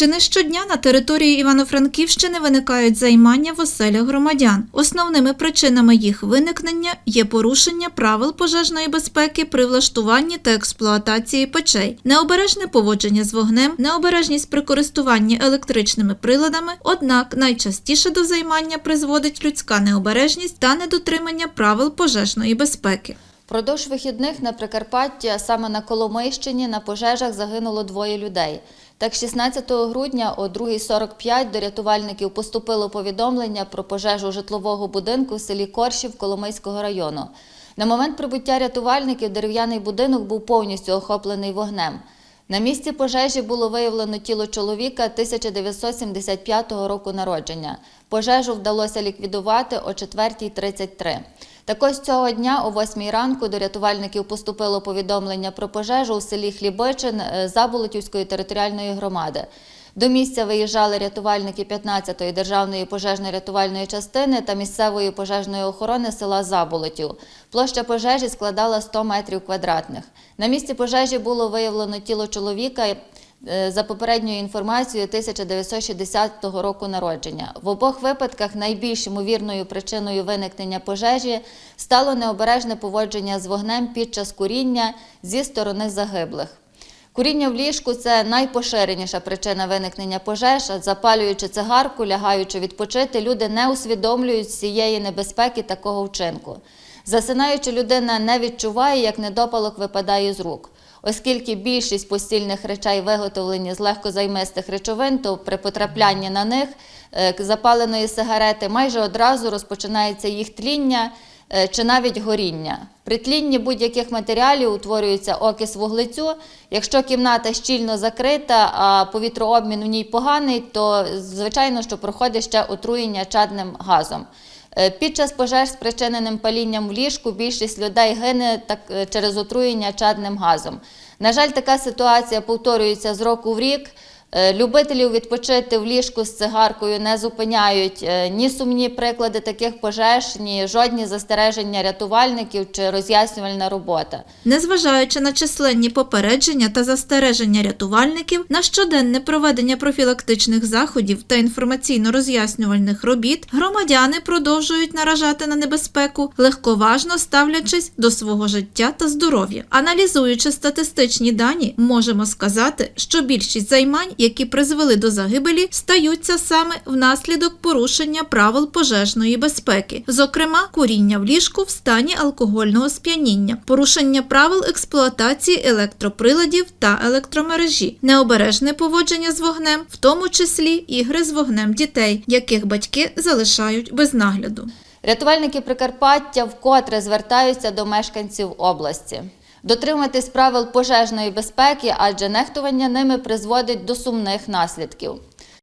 Чи не щодня на території Івано-Франківщини виникають займання в оселях громадян? Основними причинами їх виникнення є порушення правил пожежної безпеки при влаштуванні та експлуатації печей, необережне поводження з вогнем, необережність при користуванні електричними приладами. Однак найчастіше до займання призводить людська необережність та недотримання правил пожежної безпеки. Продовж вихідних на Прикарпатті, саме на Коломийщині, на пожежах загинуло двоє людей. Так, 16 грудня о 2.45 до рятувальників поступило повідомлення про пожежу житлового будинку в селі Коршів Коломийського району. На момент прибуття рятувальників дерев'яний будинок був повністю охоплений вогнем. На місці пожежі було виявлено тіло чоловіка 1975 року народження. Пожежу вдалося ліквідувати о 4.33. Також цього дня о 8 ранку до рятувальників поступило повідомлення про пожежу у селі Хлібичин е, Заболотівської територіальної громади. До місця виїжджали рятувальники 15-ї державної пожежно-рятувальної частини та місцевої пожежної охорони села Заболотів. Площа пожежі складала 100 метрів квадратних. На місці пожежі було виявлено тіло чоловіка. Е, За попередньою інформацією 1960 року народження. В обох випадках найбільш ймовірною причиною виникнення пожежі стало необережне поводження з вогнем під час куріння зі сторони загиблих. Куріння в ліжку це найпоширеніша причина виникнення пожеж. Запалюючи цигарку, лягаючи відпочити, люди не усвідомлюють всієї небезпеки такого вчинку. Засинаючи, людина не відчуває, як недопалок випадає з рук. Оскільки більшість постільних речей виготовлені з легкозаймистих речовин, то при потраплянні на них е, запаленої сигарети майже одразу розпочинається їх тління е, чи навіть горіння. При тлінні будь-яких матеріалів утворюється окис вуглецю. Якщо кімната щільно закрита, а повітрообмін у ній поганий, то звичайно, що проходить ще отруєння чадним газом. Е, Під час пожеж, спричиненим палінням в ліжку, більшість людей гине е, через отруєння чадним газом. На жаль, така ситуація повторюється з року в рік. Е, Любителів відпочити в ліжку з цигаркою не зупиняють е, ні сумні приклади таких пожеж, ні жодні застереження рятувальників чи роз'яснювальна робота. Незважаючи на численні попередження та застереження рятувальників, на щоденне проведення профілактичних заходів та інформаційно-роз'яснювальних робіт, громадяни продовжують наражати на небезпеку, легковажно ставлячись до свого життя та здоров'я. Аналізуючи статистичні дані, можемо сказати, що більшість займань, які призвели до загибелі, стаються саме внаслідок порушення правил пожежної безпеки, зокрема куріння в ліжку в стані алкогольного сп'яніння, порушення правил експлуатації електроприладів та електромережі, необережне поводження з вогнем, в тому числі ігри з вогнем дітей, яких батьки залишають без нагляду. Рятувальники Прикарпаття вкотре звертаються до мешканців області. Дотриматись правил пожежної безпеки, адже нехтування ними призводить до сумних наслідків.